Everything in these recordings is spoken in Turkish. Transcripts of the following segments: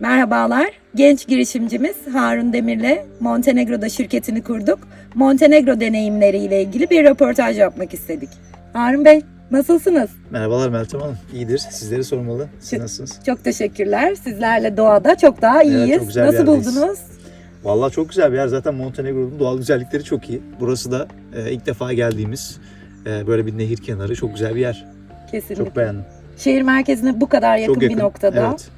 Merhabalar. Genç girişimcimiz Harun Demir'le Montenegro'da şirketini kurduk. Montenegro deneyimleriyle ilgili bir röportaj yapmak istedik. Harun Bey, nasılsınız? Merhabalar Meltem Hanım. İyidir. Sizleri sormalı. Siz Çok- nasılsınız? Çok teşekkürler. Sizlerle doğada çok daha Evet, iyiyiz. çok güzel bir Nasıl buldunuz? Vallahi çok güzel bir yer. Zaten Montenegro'nun doğal güzellikleri çok iyi. Burası da e, ilk defa geldiğimiz e, böyle bir nehir kenarı. Çok güzel bir yer. Kesinlikle. Çok beğendim. Şehir merkezine bu kadar yakın, çok yakın. bir noktada Evet.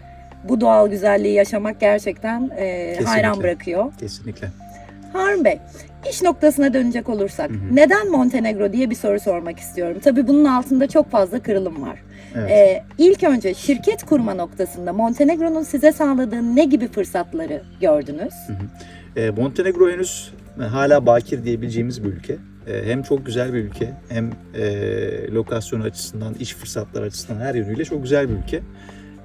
Bu doğal güzelliği yaşamak gerçekten e, Kesinlikle. hayran bırakıyor. Kesinlikle. Harun Bey, iş noktasına dönecek olursak Hı hı. neden Montenegro diye bir soru sormak istiyorum. Tabii bunun altında çok fazla kırılım var. Evet. Ee, ilk önce şirket kurma noktasında Montenegro'nun size sağladığı ne gibi fırsatları gördünüz? E, Montenegro henüz e, hala bakir diyebileceğimiz bir ülke. E, hem çok güzel bir ülke hem e, lokasyonu açısından, iş fırsatları açısından her yönüyle çok güzel bir ülke.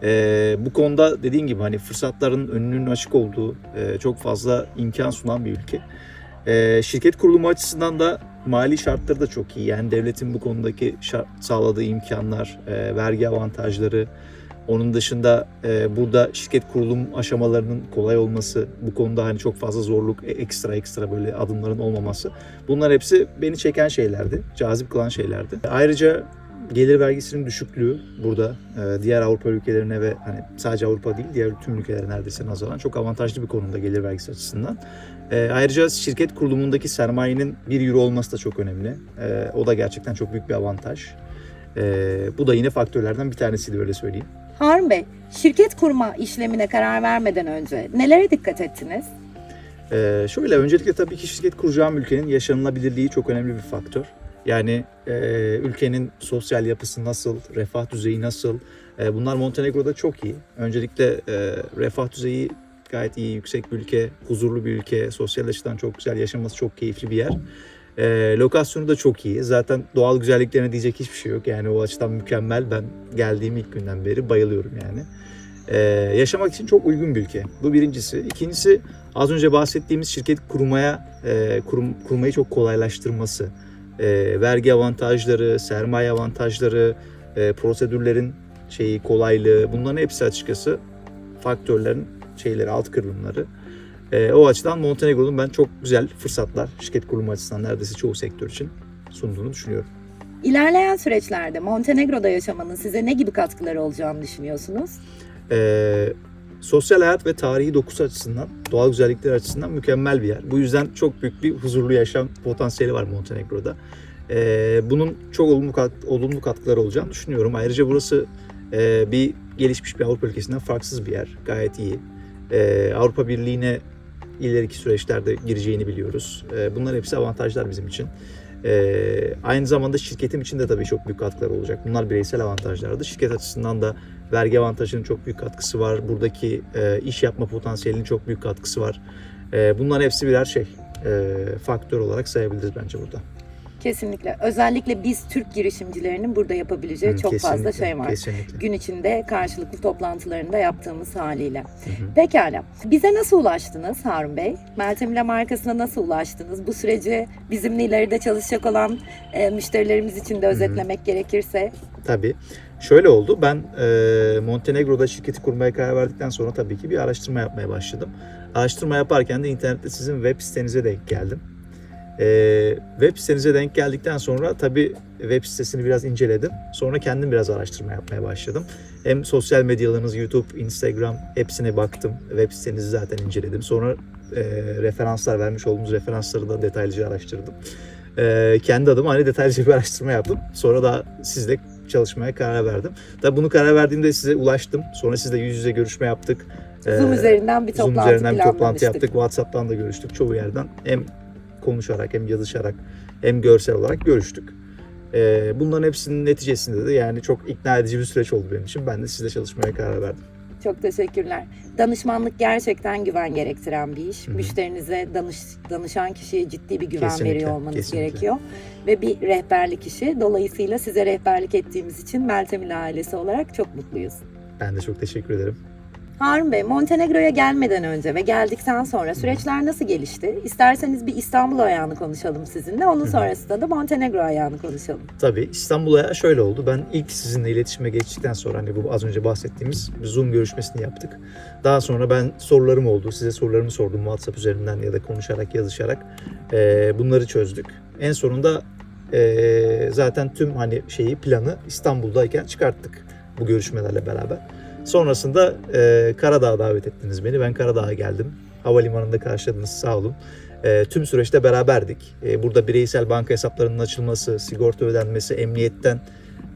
E, bu konuda dediğin gibi hani fırsatların önünün açık olduğu, e, çok fazla imkan sunan bir ülke. E, şirket kurulumu açısından da mali şartları da çok iyi. Yani devletin bu konudaki şart, sağladığı imkanlar, e, vergi avantajları, onun dışında e, burada şirket kurulum aşamalarının kolay olması, bu konuda hani çok fazla zorluk, e- ekstra ekstra böyle adımların olmaması. Bunlar hepsi beni çeken şeylerdi, cazip kılan şeylerdi. Ayrıca gelir vergisinin düşüklüğü burada e, diğer Avrupa ülkelerine ve hani sadece Avrupa değil diğer tüm ülkelere neredeyse nazaran çok avantajlı bir konumda gelir vergisi açısından. E, ayrıca şirket kurulumundaki sermayenin 1 euro olması da çok önemli. E, o da gerçekten çok büyük bir avantaj. E, bu da yine faktörlerden bir tanesiydi öyle söyleyeyim. Harun Bey, şirket kurma işlemine karar vermeden önce nelere dikkat ettiniz? Ee, şöyle öncelikle tabii ki şirket kuracağım ülkenin yaşanılabilirliği çok önemli bir faktör. Yani e, ülkenin sosyal yapısı nasıl, refah düzeyi nasıl? E, bunlar Montenegro'da çok iyi. Öncelikle e, refah düzeyi gayet iyi, yüksek bir ülke, huzurlu bir ülke, sosyal açıdan çok güzel, yaşaması çok keyifli bir yer. E, lokasyonu da çok iyi. Zaten doğal güzelliklerine diyecek hiçbir şey yok. Yani o açıdan mükemmel. Ben geldiğim ilk günden beri bayılıyorum yani. E, yaşamak için çok uygun bir ülke. Bu birincisi. İkincisi az önce bahsettiğimiz şirket kurmaya e, kurum, kurmayı çok kolaylaştırması. E, vergi avantajları, sermaye avantajları, e, prosedürlerin şeyi kolaylığı bunların hepsi açıkçası faktörlerin şeyleri alt kırılımları. E, o açıdan Montenegro'nun ben çok güzel fırsatlar şirket kurulumu açısından neredeyse çoğu sektör için sunduğunu düşünüyorum. İlerleyen süreçlerde Montenegro'da yaşamanın size ne gibi katkıları olacağını düşünüyorsunuz? Ee, sosyal hayat ve tarihi dokusu açısından, doğal güzellikler açısından mükemmel bir yer. Bu yüzden çok büyük bir huzurlu yaşam potansiyeli var Montenegro'da. Ee, bunun çok olumlu, kat- olumlu katkıları olacağını düşünüyorum. Ayrıca burası e, bir gelişmiş bir Avrupa ülkesinden farksız bir yer. Gayet iyi. Ee, Avrupa Birliği'ne ileriki süreçlerde gireceğini biliyoruz. Ee, bunlar hepsi avantajlar bizim için. Ee, aynı zamanda şirketim için de tabii çok büyük katkılar olacak. Bunlar bireysel avantajlardı. Şirket açısından da vergi avantajının çok büyük katkısı var. Buradaki e, iş yapma potansiyelinin çok büyük katkısı var. E, bunların hepsi birer şey e, faktör olarak sayabiliriz bence burada. Kesinlikle. Özellikle biz Türk girişimcilerinin burada yapabileceği Hı, çok fazla şey var. Kesinlikle. Gün içinde karşılıklı toplantılarında yaptığımız haliyle. Hı hı. Pekala. Bize nasıl ulaştınız Harun Bey? Meltem ile markasına nasıl ulaştınız? Bu süreci bizimle ileride çalışacak olan e, müşterilerimiz için de özetlemek gerekirse. Tabii. Şöyle oldu. Ben e, Montenegro'da şirketi kurmaya karar verdikten sonra tabii ki bir araştırma yapmaya başladım. Araştırma yaparken de internette sizin web sitenize denk geldim. E, web sitenize denk geldikten sonra tabii web sitesini biraz inceledim. Sonra kendim biraz araştırma yapmaya başladım. Hem sosyal medyalarınız, YouTube, Instagram hepsine baktım. Web sitenizi zaten inceledim. Sonra e, referanslar vermiş olduğunuz referansları da detaylıca araştırdım. E, kendi adıma hani detaylıca bir araştırma yaptım. Sonra da sizle çalışmaya karar verdim. Tabii bunu karar verdiğimde size ulaştım. Sonra sizle yüz yüze görüşme yaptık. Zoom Ee, üzerinden bir Zoom toplantı üzerinden bir toplantı yaptık. WhatsApp'tan da görüştük. Çoğu yerden hem konuşarak hem yazışarak hem görsel olarak görüştük. Ee, bunların hepsinin neticesinde de yani çok ikna edici bir süreç oldu benim için. Ben de sizle çalışmaya karar verdim. Çok teşekkürler. Danışmanlık gerçekten güven gerektiren bir iş. Hı hı. Müşterinize danış, danışan kişiye ciddi bir güven Kesinlikle, veriyor olmanız kesinlikle. gerekiyor. Ve bir rehberlik işi. Dolayısıyla size rehberlik ettiğimiz için Meltem ile ailesi olarak çok mutluyuz. Ben de çok teşekkür ederim. Harun Bey, Montenegro'ya gelmeden önce ve geldikten sonra süreçler nasıl gelişti? İsterseniz bir İstanbul ayağını konuşalım sizinle. Onun sonrasında da Montenegro ayağını konuşalım. Tabii İstanbul'a şöyle oldu. Ben ilk sizinle iletişime geçtikten sonra hani bu az önce bahsettiğimiz Zoom görüşmesini yaptık. Daha sonra ben sorularım oldu. Size sorularımı sordum WhatsApp üzerinden ya da konuşarak, yazışarak. Ee, bunları çözdük. En sonunda ee, zaten tüm hani şeyi planı İstanbul'dayken çıkarttık bu görüşmelerle beraber. Sonrasında ee, Karadağ'a davet ettiniz beni. Ben Karadağ'a geldim. Havalimanında karşıladınız sağ olun. E, tüm süreçte beraberdik. E, burada bireysel banka hesaplarının açılması, sigorta ödenmesi, emniyetten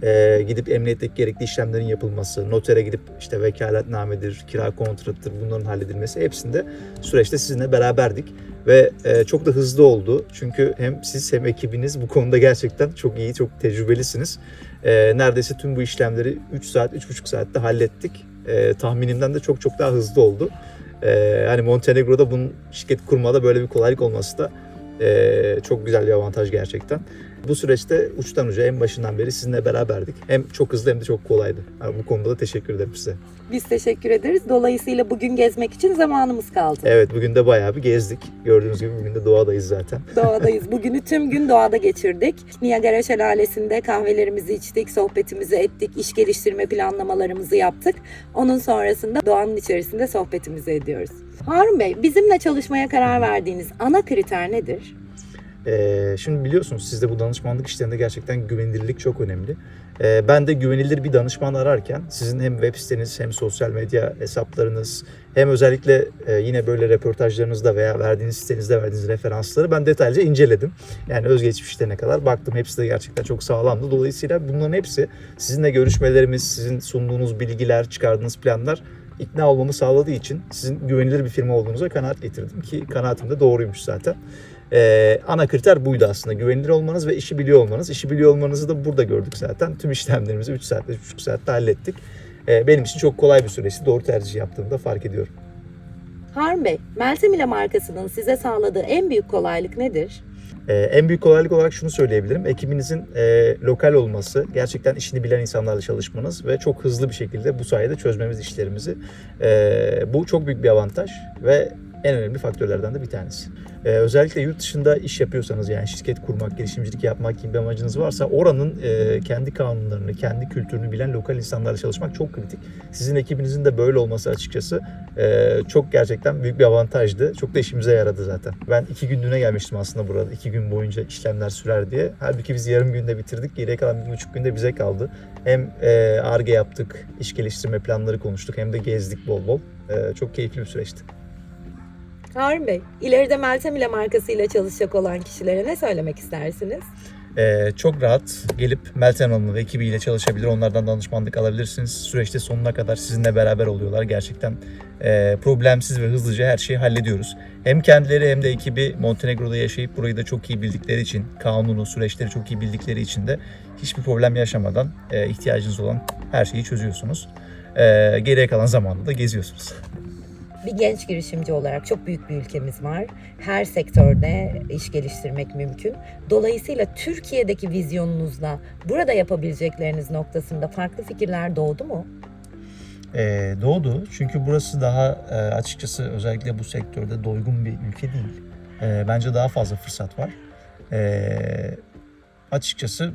e, gidip emniyetteki gerekli işlemlerin yapılması, notere gidip işte vekaletnamedir, kira kontratıdır bunların halledilmesi hepsinde süreçte sizinle beraberdik. Ve e, çok da hızlı oldu. Çünkü hem siz hem ekibiniz bu konuda gerçekten çok iyi, çok tecrübelisiniz. E, neredeyse tüm bu işlemleri 3 saat, 3,5 saatte hallettik. E, tahminimden de çok çok daha hızlı oldu. Ee, hani Montenegro'da bunun şirket kurmada böyle bir kolaylık olması da ee, çok güzel bir avantaj gerçekten. Bu süreçte uçtan uca en başından beri sizinle beraberdik. Hem çok hızlı hem de çok kolaydı. Yani bu konuda da teşekkür ederim size. Biz teşekkür ederiz. Dolayısıyla bugün gezmek için zamanımız kaldı. Evet bugün de bayağı bir gezdik. Gördüğünüz gibi bugün de doğadayız zaten. Doğadayız. Bugünü tüm gün doğada geçirdik. Niagara Şelalesi'nde kahvelerimizi içtik, sohbetimizi ettik, iş geliştirme planlamalarımızı yaptık. Onun sonrasında doğanın içerisinde sohbetimizi ediyoruz. Harun Bey, bizimle çalışmaya karar verdiğiniz ana kriter nedir? Ee, şimdi biliyorsunuz sizde bu danışmanlık işlerinde gerçekten güvenilirlik çok önemli. Ee, ben de güvenilir bir danışman ararken sizin hem web siteniz hem sosyal medya hesaplarınız hem özellikle e, yine böyle röportajlarınızda veya verdiğiniz sitenizde verdiğiniz referansları ben detaylıca inceledim. Yani özgeçmişlerine kadar baktım. Hepsi de gerçekten çok sağlamdı. Dolayısıyla bunların hepsi sizinle görüşmelerimiz, sizin sunduğunuz bilgiler, çıkardığınız planlar ikna olmamı sağladığı için sizin güvenilir bir firma olduğunuza kanaat getirdim ki kanaatim de doğruymuş zaten. Ee, ana kriter buydu aslında. Güvenilir olmanız ve işi biliyor olmanız. İşi biliyor olmanızı da burada gördük zaten. Tüm işlemlerimizi 3 saatte, 3,5 saatte hallettik. Ee, benim için çok kolay bir süreçti. Doğru tercih yaptığımı da fark ediyorum. Harun Bey, Meltem markasının size sağladığı en büyük kolaylık nedir? Ee, en büyük kolaylık olarak şunu söyleyebilirim. Ekibinizin e, lokal olması, gerçekten işini bilen insanlarla çalışmanız ve çok hızlı bir şekilde bu sayede çözmemiz işlerimizi. Ee, bu çok büyük bir avantaj ve en önemli faktörlerden de bir tanesi. Ee, özellikle yurt dışında iş yapıyorsanız yani şirket kurmak, girişimcilik yapmak gibi bir amacınız varsa oranın e, kendi kanunlarını, kendi kültürünü bilen lokal insanlarla çalışmak çok kritik. Sizin ekibinizin de böyle olması açıkçası e, çok gerçekten büyük bir avantajdı. Çok da işimize yaradı zaten. Ben iki günlüğüne gelmiştim aslında burada. iki gün boyunca işlemler sürer diye. Halbuki biz yarım günde bitirdik. Geriye kalan bir buçuk günde bize kaldı. Hem e, ARGE yaptık, iş geliştirme planları konuştuk hem de gezdik bol bol. E, çok keyifli bir süreçti. Harun Bey, ileride Meltem ile markasıyla çalışacak olan kişilere ne söylemek istersiniz? Ee, çok rahat gelip Meltem Hanım'la ve ekibiyle çalışabilir. Onlardan danışmanlık alabilirsiniz. Süreçte sonuna kadar sizinle beraber oluyorlar. Gerçekten e, problemsiz ve hızlıca her şeyi hallediyoruz. Hem kendileri hem de ekibi Montenegro'da yaşayıp burayı da çok iyi bildikleri için, kanunu, süreçleri çok iyi bildikleri için de hiçbir problem yaşamadan e, ihtiyacınız olan her şeyi çözüyorsunuz. E, geriye kalan zamanda da geziyorsunuz. Bir genç girişimci olarak çok büyük bir ülkemiz var. Her sektörde iş geliştirmek mümkün. Dolayısıyla Türkiye'deki vizyonunuzla burada yapabilecekleriniz noktasında farklı fikirler doğdu mu? Ee, doğdu. Çünkü burası daha e, açıkçası özellikle bu sektörde doygun bir ülke değil. Ee, bence daha fazla fırsat var. Ee, açıkçası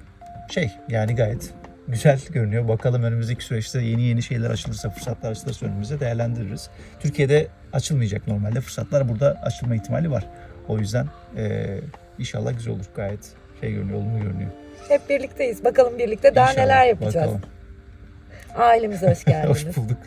şey yani gayet güzel görünüyor. Bakalım önümüzdeki süreçte yeni yeni şeyler açılırsa, fırsatlar açılırsa önümüze değerlendiririz. Türkiye'de açılmayacak normalde fırsatlar burada açılma ihtimali var. O yüzden e, inşallah güzel olur. Gayet şey görünüyor, olumlu görünüyor. Hep birlikteyiz. Bakalım birlikte daha İnşallah. neler yapacağız. Bakalım. Ailemize hoş geldiniz. Hoş bulduk.